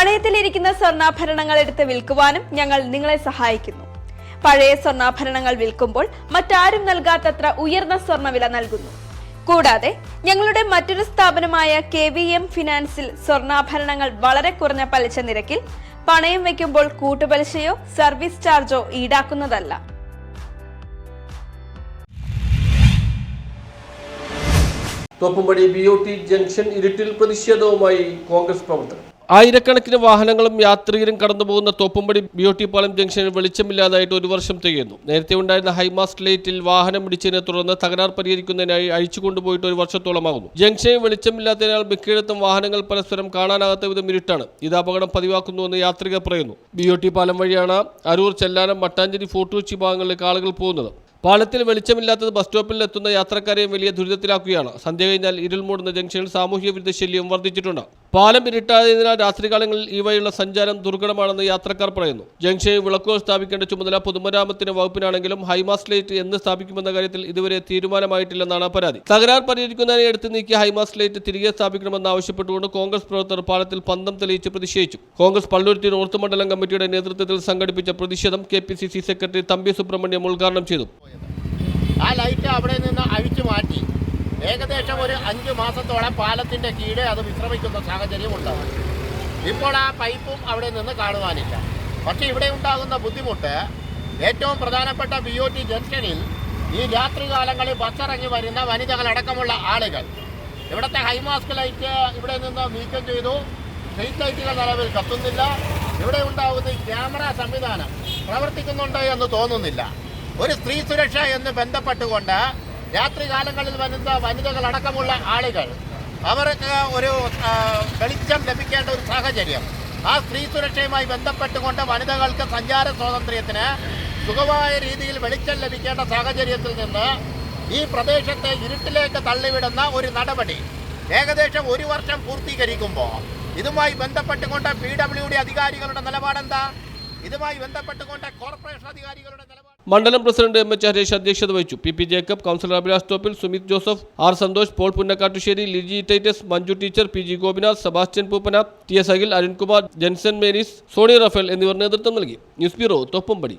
പണയത്തിലിരിക്കുന്ന സ്വർണാഭരണങ്ങൾ എടുത്ത് വിൽക്കുവാനും ഞങ്ങൾ നിങ്ങളെ സഹായിക്കുന്നു. പഴയ സ്വർണാഭരണങ്ങൾ വിൽക്കുമ്പോൾ മറ്റാരും നൽകാത്തത്ര ഉയർന്ന സ്വർണവില നൽകുന്നു. കൂടാതെ ഞങ്ങളുടെ മറ്റൊരു സ്ഥാപനമായ കെ വി എം ഫിനാൻസിൽ സ്വർണാഭരണങ്ങൾ വളരെ കുറഞ്ഞ പലിശ നിരക്കിൽ പണയം വയ്ക്കുമ്പോൾ കൂട്ടുപലിശയോ സർവീസ് ചാർജോ ഈടാക്കുന്നതല്ല. Thoppumpady B O T junction ഇരുട്ടിൽ പ്രതിഷേധവുമായി കോൺഗ്രസ് പ്രവർത്തകർ. ആയിരക്കണക്കിന് വാഹനങ്ങളും യാത്രികരും കടന്നുപോകുന്ന തോപ്പുംപടി ബ്യൂട്ടി പാലം ജംഗ്ഷനിൽ വെളിച്ചമില്ലാതായിട്ട് ഒരു വർഷം തികയുന്നു. നേരത്തെ ഉണ്ടായിരുന്ന ഹൈമാസ്റ്റ് ലൈറ്റിൽ വാഹനം ഇടിച്ചതിനെ തുടർന്ന് തകരാർ പരിഹരിക്കുന്നതിനായി അഴിച്ചു കൊണ്ടുപോയിട്ട് ഒരു വർഷത്തോളമാകുന്നു. ജംഗ്ഷനിൽ വെളിച്ചമില്ലാത്തതിനാൽ മിക്കയിടത്തും വാഹനങ്ങൾ പരസ്പരം കാണാനാകാത്ത വിധം ഇരുട്ടാണ്. ഇത് അപകടം പതിവാക്കുന്നുവെന്ന് യാത്രികർ പറയുന്നു. ബിയോട്ടി പാലം വഴിയാണ് അരൂർ ചെല്ലാനം മട്ടാഞ്ചേരി ഫോർട്ട് കൊച്ചി ഭാഗങ്ങളിലേക്ക് ആളുകൾ പോകുന്നത്. പാലത്തിൽ വെളിച്ചമില്ലാത്തത് ബസ് സ്റ്റോപ്പിൽ എത്തുന്ന യാത്രക്കാരെയും വലിയ ദുരിതത്തിലാക്കുകയാണ്. സന്ധ്യ കഴിഞ്ഞാൽ ഇരുൾ മൂടുന്ന ജംഗ്ഷനിൽ സാമൂഹ്യ വിരുദ്ധ ശല്യം വർദ്ധിച്ചിട്ടുണ്ട്. പാലം ഇരുട്ടായതിനാൽ രാത്രികാലങ്ങളിൽ ഈ വഴിയുള്ള സഞ്ചാരം ദുർഘടമാണെന്ന് യാത്രക്കാർ പറയുന്നു. ജംഗ്ഷനിൽ വിളക്കുകൾ സ്ഥാപിക്കേണ്ട ചുമതല പൊതുമരാമത്തിന് വകുപ്പിനാണെങ്കിലും ഹൈമാസ് ലൈറ്റ് എന്ന് സ്ഥാപിക്കുമെന്ന കാര്യത്തിൽ ഇതുവരെ തീരുമാനമായിട്ടില്ലെന്നാണ് പരാതി. തകരാർ പരിഹരിക്കുന്നതിനെ എടുത്തു നീക്കിയ ഹൈമാസ് ലൈറ്റ് തിരികെ സ്ഥാപിക്കണമെന്ന് ആവശ്യപ്പെട്ടുകൊണ്ട് കോൺഗ്രസ് പ്രവർത്തകർ പാലത്തിൽ പന്തം തെളിയിച്ച് പ്രതിഷേധിച്ചു. കോൺഗ്രസ് പള്ളുരുത്തി നോർത്ത് മണ്ഡലം കമ്മിറ്റിയുടെ നേതൃത്വത്തിൽ സംഘടിപ്പിച്ച പ്രതിഷേധം കെ സെക്രട്ടറി തമ്പി സുബ്രഹ്മണ്യം ഉദ്ഘാടനം ചെയ്തു. ലൈറ്റ് അവിടെ നിന്ന് അഴിച്ചു മാറ്റി. ഏകദേശം ഒരു അഞ്ച് മാസത്തോളം പാലത്തിന്റെ കീഴെ അത് വിശ്രമിക്കുന്ന സാഹചര്യം ഉണ്ടാകും ഇപ്പോൾ ആ പൈപ്പും അവിടെ നിന്ന് കാണുവാനില്ല. പക്ഷെ ഇവിടെ ഉണ്ടാകുന്ന ബുദ്ധിമുട്ട് ഏറ്റവും പ്രധാനപ്പെട്ട ബി ഒ ടി ജംഗ്ഷനിൽ ഈ രാത്രികാലങ്ങളിൽ ബസ്സിറങ്ങി വരുന്ന വനിതകളടക്കമുള്ള ആളുകൾ. ഇവിടുത്തെ ഹൈമാസ്ക് ലൈറ്റ് ഇവിടെ നിന്ന് നീക്കം ചെയ്തു. സ്ട്രീറ്റ് ലൈറ്റുകൾ നിലവിൽ കത്തുന്നില്ല. ഇവിടെ ഉണ്ടാകുന്ന ക്യാമറ സംവിധാനം പ്രവർത്തിക്കുന്നുണ്ടോ എന്ന് തോന്നുന്നില്ല. ഒരു സ്ത്രീ സുരക്ഷ എന്ന് ബന്ധപ്പെട്ടുകൊണ്ട് രാത്രികാലങ്ങളിൽ വരുന്ന വനിതകളടക്കമുള്ള ആളുകൾ അവർക്ക് ഒരു വെളിച്ചം ലഭിക്കേണ്ട ഒരു സാഹചര്യം. ആ സ്ത്രീ സുരക്ഷയുമായി ബന്ധപ്പെട്ടുകൊണ്ട് വനിതകൾക്ക് സഞ്ചാര സ്വാതന്ത്ര്യത്തിന് സുഖമായ രീതിയിൽ വെളിച്ചം ലഭിക്കേണ്ട സാഹചര്യത്തിൽ നിന്ന് ഈ പ്രദേശത്തെ ഇരുട്ടിലേക്ക് തള്ളിവിടുന്ന ഒരു നടപടി. ഏകദേശം ഒരു വർഷം പൂർത്തീകരിക്കുമ്പോൾ ഇതുമായി ബന്ധപ്പെട്ടുകൊണ്ട് പി ഡബ്ല്യു ഡി അധികാരികളുടെ നിലപാടെന്താ? ഇതുമായി ബന്ധപ്പെട്ടുകൊണ്ട് കോർപ്പറേഷൻ അധികാരികളുടെ നിലപാട് മണ്ഡലം പ്രസിഡന്റ് എം എച്ച് ഹരീഷ് അധ്യക്ഷത വഹിച്ചു. P P Jacob councillor Abhilash Thoppil Sumith Joseph R Santhosh Paul Punnakkattusseri Liji Titus Manju teacher P G Gopinath Sebastian Poopana T S Akhil Arunkumar Jenson Marys Sony Raphael എന്നിവർ നേതൃത്വം നൽകി. News bureau Thoppumpady.